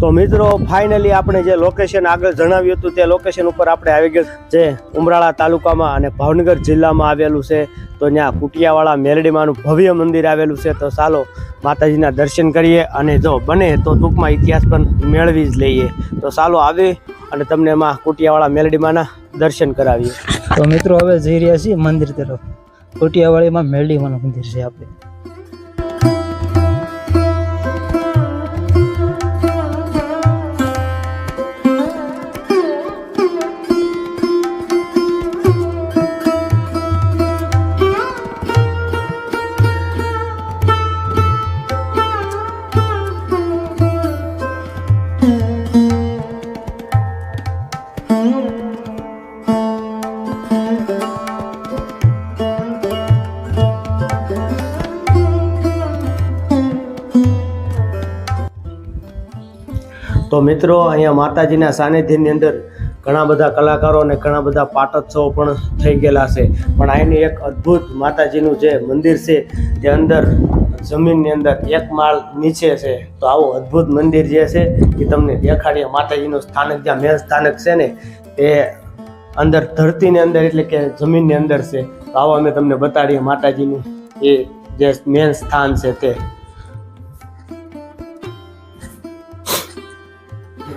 તો મિત્રો ફાઇનલી આપણે જે લોકેશન આગળ જણાવ્યું હતું, તે લોકેશન ઉપર આપણે આવી ગયા જે ઉમરાળા તાલુકામાં અને ભાવનગર જિલ્લામાં આવેલું છે. તો ત્યાં કુટિયાવાળા મેરડીમાનું ભવ્ય મંદિર આવેલું છે. તો ચાલો, માતાજીના દર્શન કરીએ અને જો બને તો ટૂંકમાં ઇતિહાસ પણ મેળવી જ લઈએ. તો ચાલો આવી અને તમને એમાં કુટિયાવાળા મેરડીમાના દર્શન કરાવીએ. તો મિત્રો, હવે જઈ રહ્યા છીએ મંદિર તરફ. કુટિયાવાળીમાં મેરડીમાનું મંદિર છે આપણે. તો મિત્રો, અહીંયા માતાજીના સાનિધ્યની અંદર ઘણા બધા કલાકારો અને ઘણા બધા પાટોત્સવો પણ થઈ ગયેલા છે. પણ અહીંની એક અદ્ભુત માતાજીનું જે મંદિર છે, તે અંદર જમીનની અંદર એક માળ નીચે છે. તો આવું અદ્ભુત મંદિર જે છે, એ તમને દેખાડીએ. માતાજીનું સ્થાનક, જ્યાં મેન સ્થાનક છે ને, તે અંદર ધરતીની અંદર, એટલે કે જમીનની અંદર છે. તો આવો અમે તમને બતાડીએ માતાજીનું એ જે મેન સ્થાન છે તે.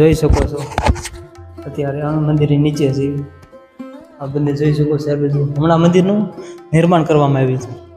જોઈ શકો છો. અત્યારે આ મંદિરની નીચે છે. આ બંને જોઈ શકો છો. હમણાં મંદિરનું નિર્માણ કરવામાં આવ્યું છે.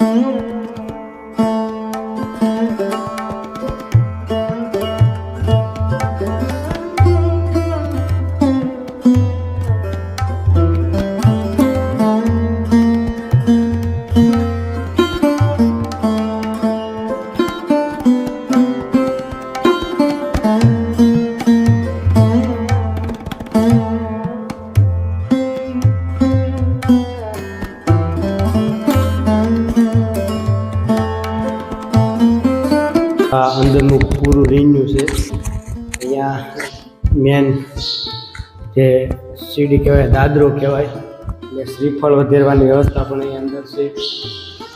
Mm-hmm. આ અંદરનું પૂરું રીન્યુ છે. અહીંયા મેન જે સીડી કહેવાય, દાદરો કહેવાય એટલે શ્રીફળ વધેરવાની વ્યવસ્થા પણ અહીંયા અંદર છે.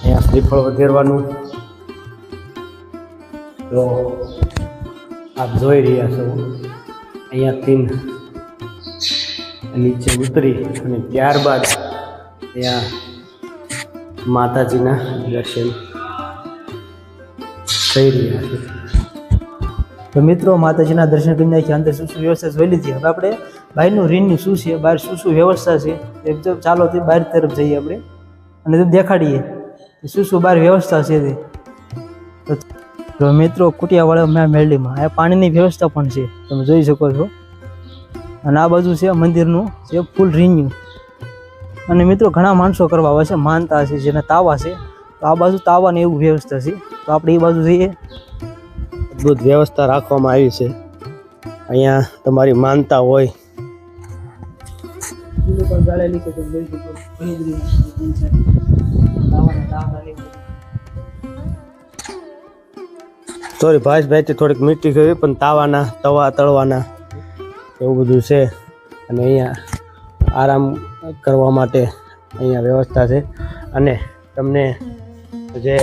અહીંયા શ્રીફળ વધેરવાનું. તો આપ જોઈ રહ્યા છો. અહીંયા તીન નીચે ઉતરી અને ત્યારબાદ અહીંયા માતાજીના દર્શન થઈ તો મિત્રો, માતાજીના દર્શન કરી નાખી અંદર શું શું વ્યવસ્થા જોઈ લીધી હવે આપણે બહારનું રીનની શું છે? બહાર શું શું વ્યવસ્થા છે? એક તો ચાલો તે બહાર તરફ જઈએ આપણે અને તે દેખાડીએ. શું શું બહાર વ્યવસ્થા છે તે? તો મિત્રો, કુટિયાવાળા મેં મેરડીમાં આ પાણીની વ્યવસ્થા પણ છે. તમે જોઈ શકો છો. અને આ બાજુ છે મંદિરનું, જે ફૂલ રીન્યુ અને મિત્રો, ઘણા માણસો કરવા આવે છે, માનતા છે જેને તાવા છે તો આ બાજુ તાવાની એવું વ્યવસ્થા છે. તો આપણે એ બાજુ જઈએ અદ્ભુત વ્યવસ્થા રાખવામાં આવી છે. અહીંયા તમારી માનતા હોય. સોરી ભાઈ થોડીક મીઠી ગઈ પણ તાવાના તવા તળવાના એવું બધું છે. અને અહીંયા આરામ કરવા માટે અહીંયા વ્યવસ્થા છે. અને તમને જે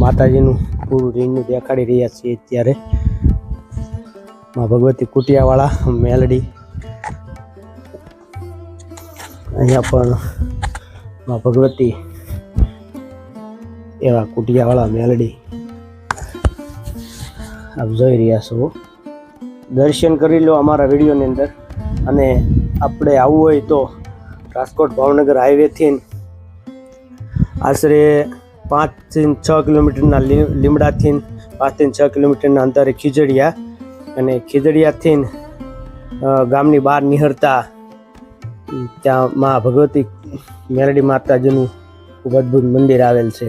માતાજીનું પૂરું રીંગનું દેખાડી રહ્યા છીએ અત્યારે. માં ભગવતી કુટિયાવાળા મેલડી. અહીંયા પણ માં ભગવતી એવા કુટિયાવાળા મેલડી. આપ જોઈ રહ્યા છો. દર્શન કરી લો અમારા વિડીયોની અંદર. અને આપણે આવવું હોય તો રાજકોટ ભાવનગર હાઈવેથી આશરે પાંચથી છ કિલોમીટરના લીમડાથી પાંચથી છ કિલોમીટરના અંતરે ખીજડીયા અને ખીજડીયાથી ગામની બહાર નિહળતા ત્યાં મા ભગવતી મેરડી માતાજીનું ખૂબ અદ્ભુત મંદિર આવેલ છે.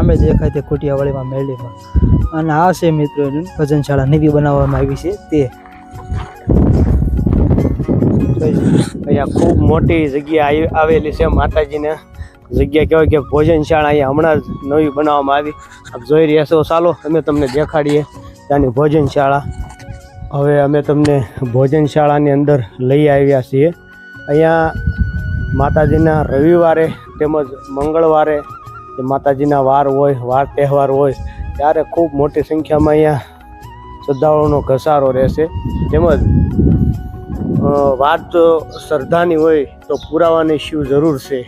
સામે દેખાય તે કુટિયાવાળીમાં મેરડીમાં અને આ છે મિત્રો એની ભજનશાળા નવી બનાવવામાં આવી છે તે. અહીંયા ખૂબ મોટી જગ્યા આવેલી છે માતાજીને. જગ્યા કહેવાય કે ભોજનશાળા અહીંયા હમણાં જ નવી બનાવવામાં આવી. આપ જોઈ રહ્યા છો, ચાલો અમે તમને દેખાડીએ ત્યાંની ભોજનશાળા. હવે અમે તમને ભોજનશાળાની અંદર લઈ આવ્યા છીએ. અહીંયા માતાજીના રવિવારે તેમજ મંગળવારે જે માતાજીના વાર હોય, વાર તહેવાર હોય, ત્યારે ખૂબ મોટી સંખ્યામાં અહીંયા શ્રદ્ધાળુઓનો ઘસારો રહેશે. તેમજ વાત શ્રદ્ધાની હોય તો પુરાવાની શું જરૂર છે.